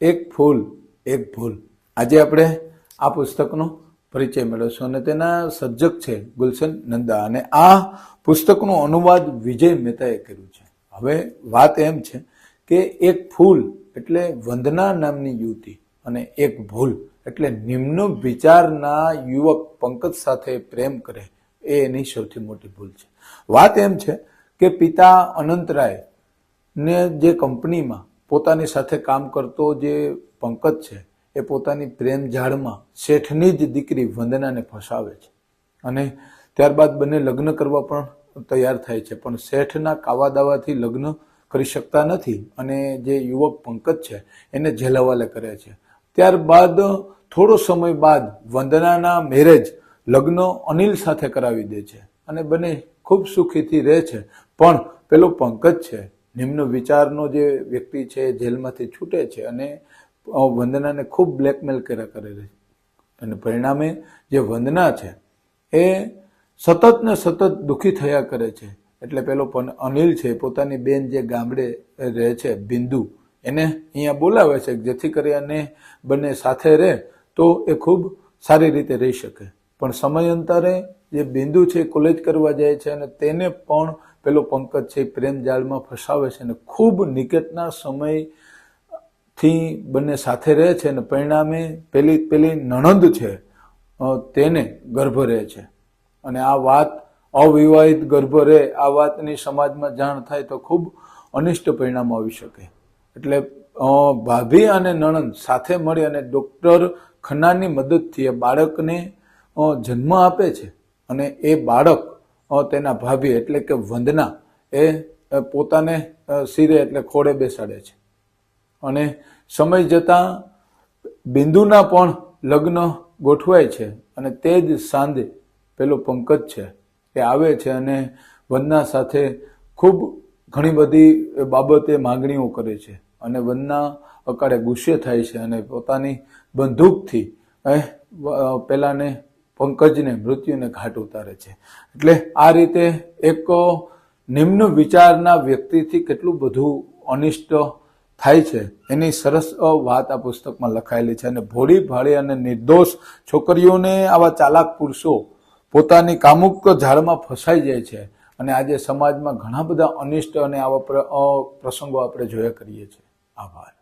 એક ફૂલ, એક ભૂલ. આજે આપણે આ પુસ્તકનો પરિચય મેળવશું અને તેના સર્જક છે ગુલશન નંદા અને આ પુસ્તકનો અનુવાદ વિજય મહેતાએ કર્યું છે. હવે વાત એમ છે કે એક ફૂલ એટલે વંદના નામની યુવતી અને એક ભૂલ એટલે નિમ્ન વિચારના યુવક પંકજ સાથે પ્રેમ કરે એ એની સૌથી મોટી ભૂલ છે. વાત એમ છે કે પિતા અનંતરાય ને જે કંપનીમાં પોતાની સાથે કામ કરતો જે પંકજ છે, એ પોતાની પ્રેમ ઝાડમાં શેઠની જ દીકરી વંદનાને ફસાવે છે. અને ત્યારબાદ બંને લગ્ન કરવા પણ તૈયાર થાય છે, પણ શેઠના કાવા દાવાથી લગ્ન કરી શકતા નથી અને જે યુવક પંકજ છે, એને ઝેલાવાલે કરે છે. ત્યારબાદ થોડો સમય બાદ વંદનાના મેરેજ લગ્ન અનિલ સાથે કરાવી દે છે અને બંને ખૂબ સુખીથી રહે છે. પણ પેલો પંકજ છે નિમ્ન વિચારનો જે વ્યક્તિ છે જેલમાંથી છૂટે છે અને વંદનાને ખૂબ બ્લેકમેલ કર્યા કરે છે. અને પરિણામે જે વંદના છે એ સતત ને સતત દુઃખી થયા કરે છે. એટલે પેલો પણ અનિલ છે પોતાની બેન જે ગામડે રહે છે, બિંદુ, એને અહીંયા બોલાવે છે જેથી કરી અને બંને સાથે રહે તો એ ખૂબ સારી રીતે રહી શકે. પણ સમયાંતરે જે બિંદુ છે કોલેજ કરવા જાય છે અને તેને પણ પેલો પંકજ છે પ્રેમ જાળમાં ફસાવે છે અને ખૂબ નિકટના સમયથી બંને સાથે રહે છે અને પરિણામે પેલી પેલી નણંદ છે તેને ગર્ભ રહે છે. અને આ વાત અવિવાહિત ગર્ભ રહે, આ વાતની સમાજમાં જાણ થાય તો ખૂબ અનિષ્ટ પરિણામ આવી શકે. એટલે ભાભી અને નણંદ સાથે મળી અને ડૉક્ટર ખન્નાની મદદથી એ બાળકને જન્મ આપે છે. અને એ બાળક તેના ભાભી એટલે કે વંદના એ પોતાને સિરે એટલે ખોળે બેસાડે છે. અને સમય જતાં બિંદુના પણ લગ્ન ગોઠવાય છે અને તે જ સાંજે પેલો પંકજ છે એ આવે છે અને વંદના સાથે ખૂબ ઘણી બધી બાબતે માગણીઓ કરે છે. અને વંદના અકાળે ગુસ્સે થાય છે અને પોતાની બંદૂકથી, એ પેલાને પંકજને મૃત્યુને ઘાટ ઉતારે છે. એટલે આ રીતે એક નિમ્ન વિચારના વ્યક્તિથી કેટલું બધું અનિષ્ટ થાય છે, એની સરસ વાત આ પુસ્તકમાં લખાયેલી છે. અને ભોળી ભાળી અને નિર્દોષ છોકરીઓને આવા ચાલાક પુરુષો પોતાની કામુક ઝાડમાં ફસાઈ જાય છે. અને આજે સમાજમાં ઘણા બધા અનિષ્ટ અને આવા પ્રસંગો આપણે જોયા કરીએ છીએ. આભાર.